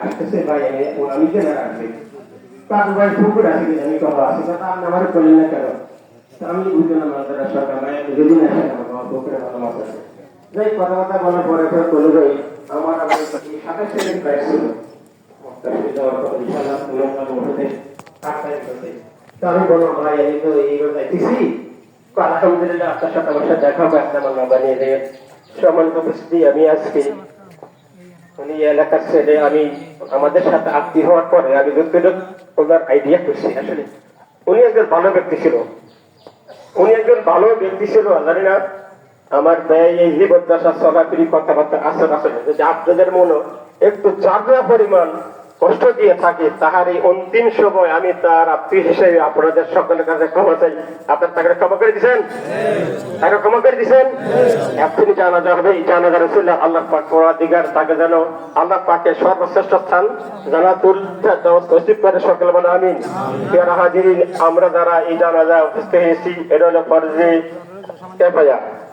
আসতেছে আমি আমি তার ভাই ঠুকুর আছে কি জানি কবা আছে, তা আপনি আমার না আমি মানে আমার ঠুকুরে ভালো কথা কথা কথা আমি ভাই, আমি তো এইবার আলহামদুলিল্লাহ আপনার সাথে আমার সাথে দেখা হবে আপনার বানিয়ে দেবেন। উপস্থিতি আমি আজকে উনি এলাকার ছেলে, আমি আমাদের সাথে আত্মীয় হওয়ার পরে আমি যতটুকু ওনার আইডিয়া করছি আসলে উনি একজন ভালো ব্যক্তি ছিল। উনি একজন ভালো ব্যক্তি ছিল, জানি না। আমার ব্যয় এই কথাবার্তা আসল আসলে আপনাদের মনে একটু চাকরা পরিমাণ কষ্ট দিয়ে থাকে, তাহার এই অন্তিম সময় আমি তার আত্মীয় হিসেবে আপনাদের সকলের কাছে ক্ষমা চাই। আপনার তাকে ক্ষমা করে দিচ্ছেন তাকে ক্ষমা করে দিচ্ছেন এখনই জানাজা হবে এই জানাজা রসুল্লাহ আল্লাহ পাক পরাধিকার তাকে যেন আল্লাহ পাকে সর্বশ্রেষ্ঠ স্থান জানাতুল তসিব করে সকল মানে আমিন। পেয়ারা হাজিরিন, আমরা যারা এই জানা জানাজা উপস্থিত হয়েছি, এটা হলো ফরজে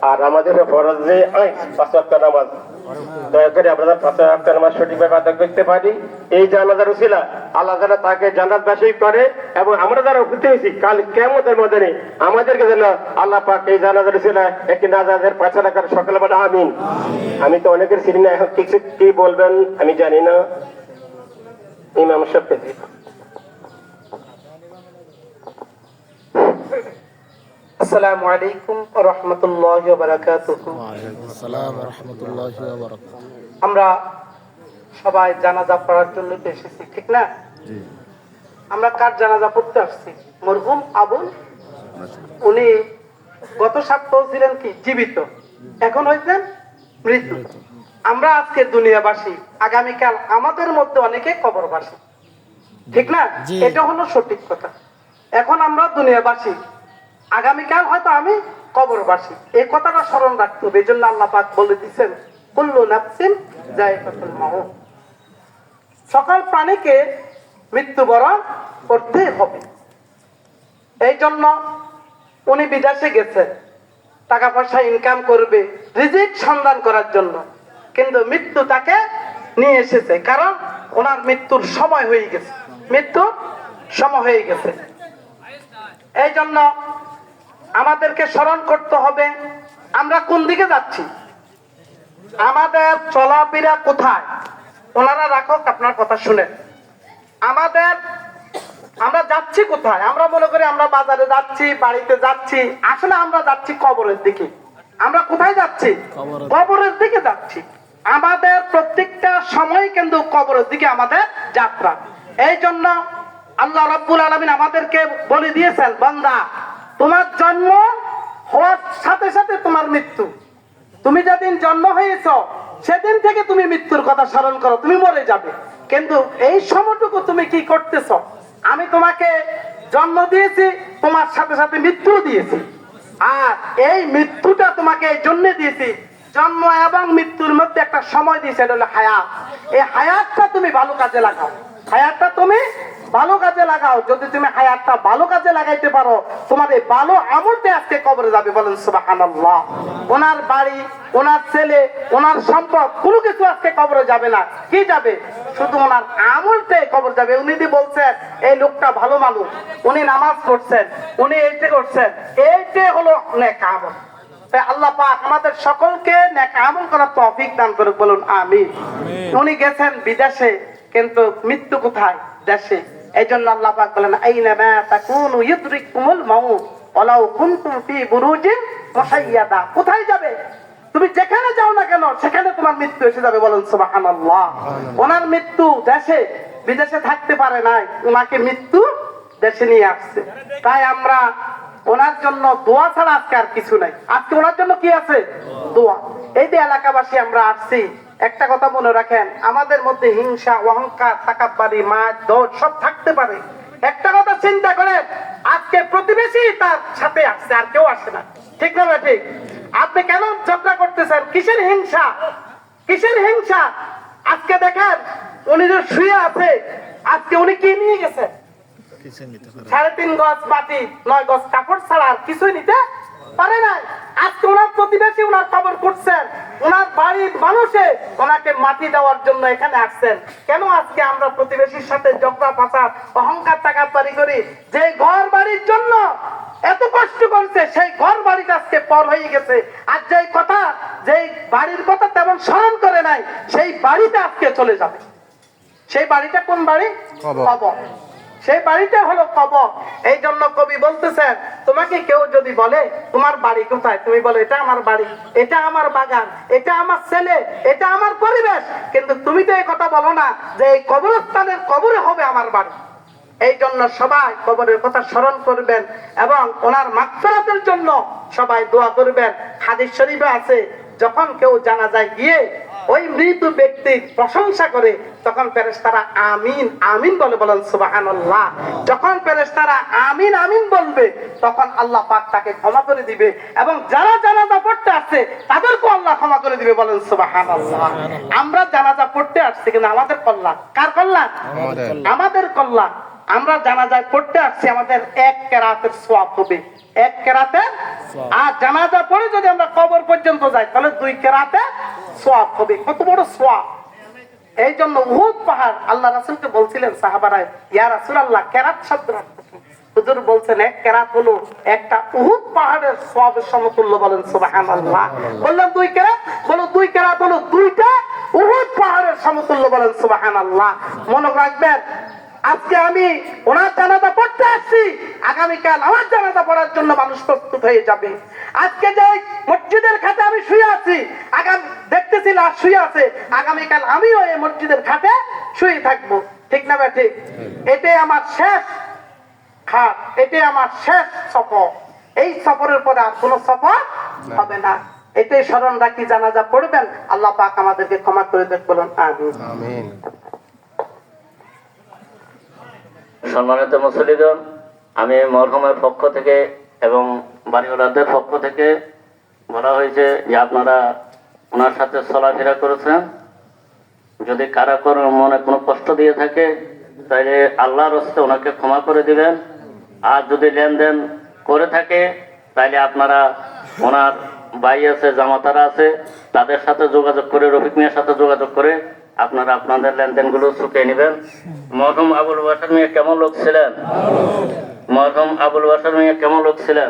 আর আমাদের ফরজে আইন, পাঁচ নামাজ। দয়া করে আপনারা সঠিকভাবে আদায় করতে পারি। এই আল্লাহ তাকে জান্নাত বাসী করে এবং আমরা যারা উপস্থিত হয়েছি, কাল কেমতের মধ্যে আমাদেরকে যেন আল্লাহ পাক এই জানাজার উসিলা একটি নাজাজের রাখার সকলে আমিন। আমি তো অনেকের চিনি না এখন কিছু কি বলবেন আমি জানি না। ইমাম সাহেব আসসালামু আলাইকুম রহমতুল্লাহ বারাকাতুহ। ওয়ালাইকুম আসসালাম রহমতুল্লাহ বারাকাতুহু। আমরা সবাই জানাজা পড়ার জন্য তো এসেছি ঠিক না? জি। আমরা কার জানাজা পড়তে আসছি? মরহুম আবুল উনি গত সপ্তাহ ছিলেন কি? জীবিত। এখন হয়েছেন মৃত্যু আমরা আজকে দুনিয়াবাসী আগামীকাল আমাদের মধ্যে অনেকে কবরবাসী। ঠিক না? এটা হলো সঠিক কথা। এখন আমরা দুনিয়াবাসী আগামীকাল হয়তো আমি কবর কবরবাসী এই কথাটা স্মরণ রাখতে হবে, এই জন্য আল্লাহ পাক বলে দিচ্ছেন কুল্লু নাফসিন জায়গাতুল মাউত। সকল প্রাণীকে মৃত্যুবরণ করতে হবে। এই জন্য উনি বিদেশে গেছেন, টাকা পয়সা ইনকাম করবে, রিজিক সন্ধান করার জন্য। কিন্তু মৃত্যু তাকে নিয়ে এসেছে, কারণ ওনার মৃত্যুর সময় হয়ে গেছে মৃত্যু সময় হয়ে গেছে। এই জন্য আমাদেরকে স্মরণ করতে হবে আমরা কোন দিকে যাচ্ছি? আমাদের চলাফেরা কোথায়? ওনারা রাখক আপনার কথা শুনে। আমাদের আমরা যাচ্ছি কোথায়? আমরা মনে করি আমরা বাজারে যাচ্ছি বাড়িতে যাচ্ছি। আসলে আমরা যাচ্ছি কবরের দিকে। আমরা কোথায় যাচ্ছি? কবরের- দিকে। যাচ্ছি। আমাদের প্রত্যেকটা সময় কিন্তু কবরের দিকে আমাদের যাত্রা। এই জন্য আল্লাহ রাব্বুল আলামিন আমাদেরকে বলে দিয়েছেন বান্দা জন্ম হওয়ার সাথে সাথে তোমার মৃত্যু। তুমি যেদিন জন্ম হয়েছ, সেদিন থেকে তুমি মৃত্যুর কথা স্মরণ করো, তুমি মরে যাবে। কিন্তু এই সময়টুকু তুমি কি করতেছ? আমি তোমাকে জন্ম দিয়েছি, তোমার সাথে সাথে মৃত্যু দিয়েছি। আর এই মৃত্যুটা তোমাকে এই জন্য দিয়েছি, জন্ম এবং মৃত্যুর মধ্যে একটা সময় দিয়েছে, এটা হলো হায়াত। এই হায়াতটা তুমি ভালো কাজে লাগাও। হায়াতটা তুমি ভালো কাজে লাগাও। যদি তুমি হায়াতটা ভালো কাজে লাগাইতে পারো তোমার এই ভালো আমলতে আজকে কবরে যাবে বলেন সুবহানাল্লাহ। ওনার বাড়ি ওনার ছেলে ওনার সম্পদ কোনো কিছু আজকে কবরে যাবে না। কি যাবে? শুধু ওনার আমলতে কবর যাবে। উনি যদি বলছেন এই লোকটা ভালো মানুষ। উনি নামাজ পড়ছেন উনি এইটা করছেন। এইটাই হলো নেক আমল। তাই আল্লাহ পাক আমাদের সকলকে নেক আমল করার তৌফিক দান করুক বলুন আমিন। উনি গেছেন বিদেশে কিন্তু মৃত্যু কোথায়? দেশে। এই জন্য আল্লাহ পাক বলেন আইনা মা তাকুনু ইউদরিকুমুল মাউত, ওয়ালাউ কুনতুম ফি বুরুজিন মুহাইয়াদা কোথায় যাবে? তুমি যেখানে যাও না কেন, সেখানে তোমার মৃত্যু এসে যাবে বলেন, সুবহানাল্লাহ। ওনার মৃত্যু দেশে, বিদেশে থাকতে পারে নাই ওনাকে মৃত্যু দেশে নিয়ে আসছে। তাই আমরা ওনার জন্য দোয়া ছাড়া আজকে আর কিছু নাই। আজকে ওনার জন্য কি আছে? দোয়া। এই যে এলাকাবাসী আমরা আসছি একটা কথা মনে রাখেন আমাদের মধ্যে হিংসা অহংকার তাকাব্বারি মাছ দোষ সব থাকতে পারে। একটা কথা চিন্তা করেন আজকে প্রতিবেশী তার সাথে আসছে আর কেউ আসে না। ঠিক না ঠিক? আপনি কেন ঝগড়া করতেছেন? কিসের হিংসা? কিসের হিংসা? আজকে দেখেন উনি যে শুয়ে আছে আজকে উনি কি নিয়ে গেছেন পারে? সাড়ে তিন গজ মাটি নয় গজ কাপড় ছাড়া আর কিছুই নিতে পারে নাই। আজকে ওনার প্রতিবেশী ওনার খবর করছেন ওনার বাড়ির মানুষে ওনাকে মাটি দেওয়ার জন্য এখানে আসছেন। কেন আজকে আমরা প্রতিবেশীর সাথে জগড়া পাচার অহংকার টাকা পারি করি? যে ঘর বাড়ির জন্য এত কষ্ট করছে সেই ঘর বাড়িটা আজকে পর হয়ে গেছে। আর যেই কথা যেই বাড়ির কথা তেমন স্মরণ করে নাই সেই বাড়িটা আজকে চলে যাবে। সেই বাড়িটা কোন বাড়ি? কবর। সেই বাড়িটা হলো কবর। এই জন্য কবি বলতেছেন, তোমাকে কেউ যদি বলে, তোমার বাড়ি কোথায় তুমি বলো, এটা আমার বাড়ি, এটা আমার বাগান, এটা আমার ছেলে, এটা আমার পরিবেশ। কিন্তু তুমি তো এই কথা বলো না যে এই কবরস্থানের কবরে হবে আমার বাড়ি। এই জন্য সবাই কবরের কথা স্মরণ করবেন এবং ওনার মাগফিরাতের জন্য সবাই দোয়া করবেন। হাদিস শরীফে আছে, যখন কেউ জানা যায় গিয়ে ওই মৃত ব্যক্তির প্রশংসা করে তখন ফেরেশতারা আমিন আমিন বলে বলেন সুবহানাল্লাহ। যখন ফেরেশতারা আমিন আমিন বলবে তখন আল্লাহ পাক তাকে ক্ষমা করে দিবে এবং যারা জানাজা পড়তে আসছে তাদেরকেও আল্লাহ ক্ষমা করে দিবে বলেন সুবহানাল্লাহ। আমরা জানাজা পড়তে আসছি কিন্তু আমাদের কল্যাণ। কার কল্যাণ? আমাদের। আমাদের কল্যাণ। আমরা জানাজায় পড়তে আসছি আমাদের এক কেরাতের সোয়াব হবে। এক কেরাতে আর জানাজা পড়ে যদি আমরা কবর পর্যন্ত যাই তাহলে দুই কেরাতে সোয়াব হবে। কত বড় সোয়াব এই জন্য উহুদ পাহাড় আল্লাহ রাসুলকে বলছিলেন সাহাবারা ইয়া রাসুল আল্লাহ কেরাত শব্দ। হুজুর বলছেন এক কেরাত হলো একটা উহুদ পাহাড়ের সোয়াবের সমতুল্য বলেন সুবহানাল্লাহ। বললেন দুই কেরাত? বলো দুই কেরাত হলো দুইটা উহুদ পাহাড়ের সমতুল্য বলেন সুবহানাল্লাহ। মনে রাখবেন আজকে আমি ওনার জানাজা পড়তে আসছি। আগামীকাল আমার জানাজা পড়ার জন্য মানুষ প্রস্তুত হয়ে যাবে। আজকে যে মসজিদের খাতে আমি শুয়ে আছি আগাম দেখতেছি লাশ শুয়ে আছে। আগামীকাল আমিও এই মসজিদের খাতে শুয়ে থাকব। ঠিক না ঠিক এটাই আমার শেষ খাট এটাই আমার শেষ সফর। এই সফরের পরে আর কোনো সফর হবে না। এটাই স্মরণ রাখি জানাজা পড়বেন। আল্লাহ পাক আমাদেরকে ক্ষমা করে দেখ বলুন আমিন আমিন সম্মানিত মুসলিগণ আমি মরহুমের পক্ষ থেকে এবং বাড়িওয়ালাদের পক্ষ থেকে বলা হয়েছে যে আপনারা ওনার সাথে চলাফেরা করেছেন। যদি কারা কোনো মনে কোনো কষ্ট দিয়ে থাকে, তাহলে আল্লাহর হস্তে ওনাকে ক্ষমা করে দিবেন। আর যদি লেনদেন করে থাকে, তাহলে আপনারা ওনার ভাই আছে, জামাতারা আছে, তাদের সাথে যোগাযোগ করে, রফিক মিয়ার সাথে যোগাযোগ করে আপনারা আপনাদের লেনদেনগুলো চুকিয়ে নেবেন। মরহুম আবুল বাসার মিয়া কেমন লোক ছিলেন? মরহুম আবুল বাসার মিয়া কেমন লোক ছিলেন?